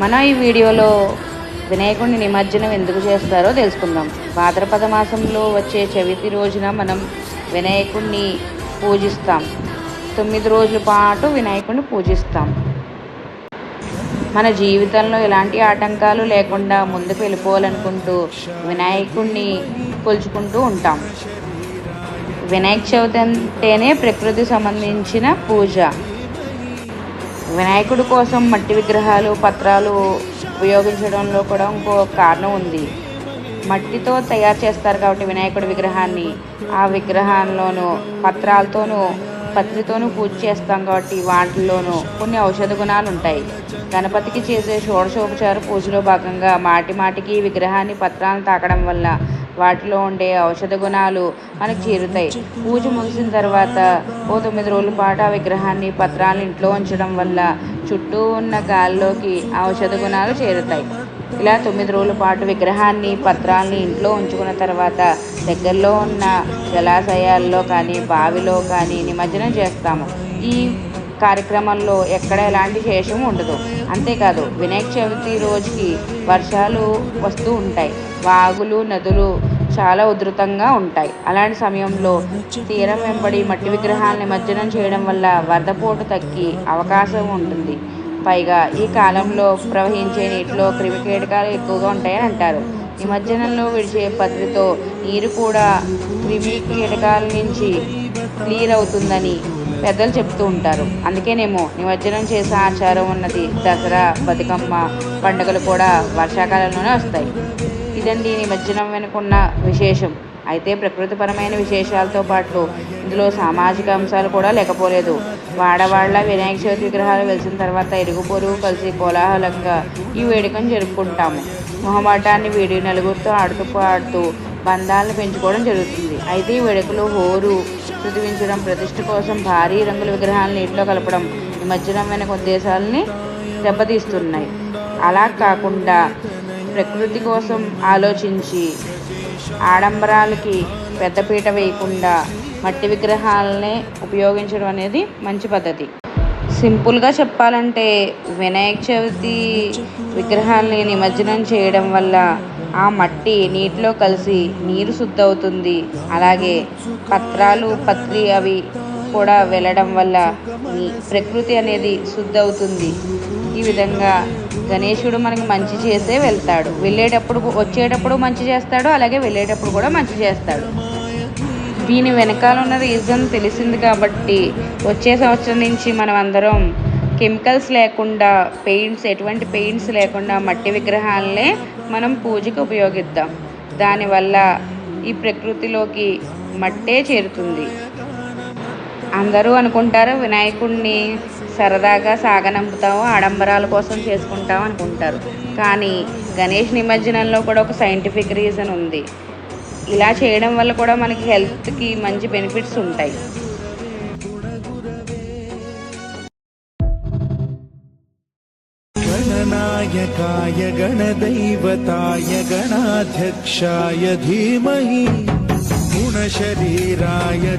మనం ఈ వీడియోలో వినాయకుడిని నిమజ్జనం ఎందుకు చేస్తారో తెలుసుకుందాం. భాద్రపద మాసంలో వచ్చే చవితి రోజున మనం వినాయకుడిని పూజిస్తాం. తొమ్మిది రోజుల పాటు వినాయకుడిని పూజిస్తాం. మన జీవితంలో ఎలాంటి ఆటంకాలు లేకుండా ముందుకు వెళ్ళిపోవాలనుకుంటూ వినాయకుడిని కొలుచుకుంటూ ఉంటాం. వినాయక చవితి అంటేనే ప్రకృతి సంబంధించిన పూజ. వినాయకుడి కోసం మట్టి విగ్రహాలు పత్రాలు ఉపయోగించడంలో కూడా ఇంకో కారణం ఉంది. మట్టితో తయారు చేస్తారు కాబట్టి వినాయకుడి విగ్రహాన్ని. ఆ విగ్రహాల్లోనూ పత్రాలతోనూ పత్రితోనూ పూజ చేస్తాం కాబట్టి వాటిల్లోనూ కొన్ని ఔషధ గుణాలు ఉంటాయి. గణపతికి చేసే షోడశోపచార పూజలో భాగంగా మాటి మాటికి విగ్రహాన్ని పత్రాలను తాకడం వల్ల వాటిలో ఉండే ఔషధ గుణాలు మనకు చేరుతాయి. పూజ ముగిసిన తర్వాత ఓ తొమ్మిది రోజుల పాటు ఆ విగ్రహాన్ని పత్రాలను ఇంట్లో ఉంచడం వల్ల చుట్టూ ఉన్న గాల్లోకి ఔషధ గుణాలు చేరుతాయి. ఇలా తొమ్మిది రోజుల పాటు విగ్రహాన్ని పత్రాలని ఇంట్లో ఉంచుకున్న తర్వాత దగ్గరలో ఉన్న జలాశయాల్లో కానీ బావిలో కానీ నిమజ్జనం చేస్తాము. ఈ కార్యక్రమంలో ఎక్కడ ఎలాంటి శేషం ఉండదు. అంతేకాదు వినాయక చవితి రోజుకి వర్షాలు వస్తూ ఉంటాయి. వాగులు నదులు చాలా ఉధృతంగా ఉంటాయి. అలాంటి సమయంలో తీరం వెంబడి మట్టి విగ్రహాలను నిమజ్జనం చేయడం వల్ల వరదపోటు తగ్గి అవకాశం ఉంటుంది. పైగా ఈ కాలంలో ప్రవహించే నీటిలో క్రిమికీటకాలు ఎక్కువగా ఉంటాయని అంటారు. నిమజ్జనంలో విడిచే పద్ధతితో నీరు కూడా క్రిమికీటకాల నుంచి క్లియర్ అవుతుందని పెద్దలు చెప్తూ ఉంటారు. అందుకేనేమో నిమజ్జనం చేసే ఆచారం ఉన్నది దసరా బతుకమ్మ పండుగలు కూడా వర్షాకాలంలోనే వస్తాయి. ఇదండి నిమజ్జనం వెనుకున్న విశేషం. అయితే ప్రకృతిపరమైన విశేషాలతో పాటు ఇందులో సామాజిక అంశాలు కూడా లేకపోలేదు. వాడవాళ్ళ వినాయక చవితి విగ్రహాలు వెలిసిన తర్వాత ఇరుగు పొరుగు కలిసి కోలాహలంగా ఈ వేడుకను జరుపుకుంటాము. మొహమాటాన్ని వీడి నలుగురితో ఆడుతూ పాడుతూ బంధాలను పెంచుకోవడం జరుగుతుంది. అయితే ఈ వేడుకలు హోరు ప్రతివించడం ప్రతిష్ట కోసం భారీ రంగుల విగ్రహాలను నీటిలో కలపడం నిమజ్జనం వెనక ఉద్దేశాలని దెబ్బతీస్తున్నాయి. అలా కాకుండా ప్రకృతి కోసం ఆలోచించి ఆడంబరాలకి పెద్దపీట వేయకుండా మట్టి విగ్రహాలనే ఉపయోగించడం అనేది మంచి పద్ధతి. సింపుల్గా చెప్పాలంటే వినాయక చవితి విగ్రహాల్ని నిమజ్జనం చేయడం వల్ల ఆ మట్టి నీటిలో కలిసి నీరు శుద్ధి అవుతుంది అలాగే పత్రాలు పత్రి అవి కూడా వెళ్ళడం వల్ల ప్రకృతి అనేది శుద్ధి అవుతుంది ఈ విధంగా గణేశుడు మనకి మంచి చేసే వెళ్తాడు. వెళ్ళేటప్పుడు వచ్చేటప్పుడు మంచి చేస్తాడు అలాగే వెళ్ళేటప్పుడు కూడా మంచి చేస్తాడు. దీని వెనకాల ఉన్న రీజన్ తెలిసింది కాబట్టి వచ్చే సంవత్సరం నుంచి మనం అందరం కెమికల్స్ లేకుండా పెయింట్స్ ఎటువంటి పెయింట్స్ లేకుండా మట్టి విగ్రహాలనే మనం పూజకి ఉపయోగిద్దాం. దానివల్ల ఈ ప్రకృతిలోకి మట్టే చేరుతుంది. అందరూ అనుకుంటారు వినాయకుడిని సరదాగా సాగనంపుతాము ఆడంబరాల కోసం చేసుకుంటాం అనుకుంటారు. కానీ గణేష్ నిమజ్జనంలో కూడా ఒక సైంటిఫిక్ రీజన్ ఉంది. ఇలా చేయడం వల్ల కూడా మనకి హెల్త్కి మంచి బెనిఫిట్స్ ఉంటాయి. గణనాయకాయ గణదైవతాయ గణాధ్యక్షాయ ధీమహి.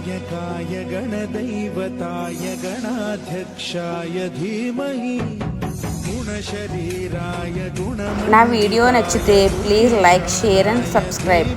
गणनायकाय गणदैवताय गणाध्यक्षाय धीमहि गुणशरीराय गुणमण्डिताय నా వీడియో నచ్చితే please like share and subscribe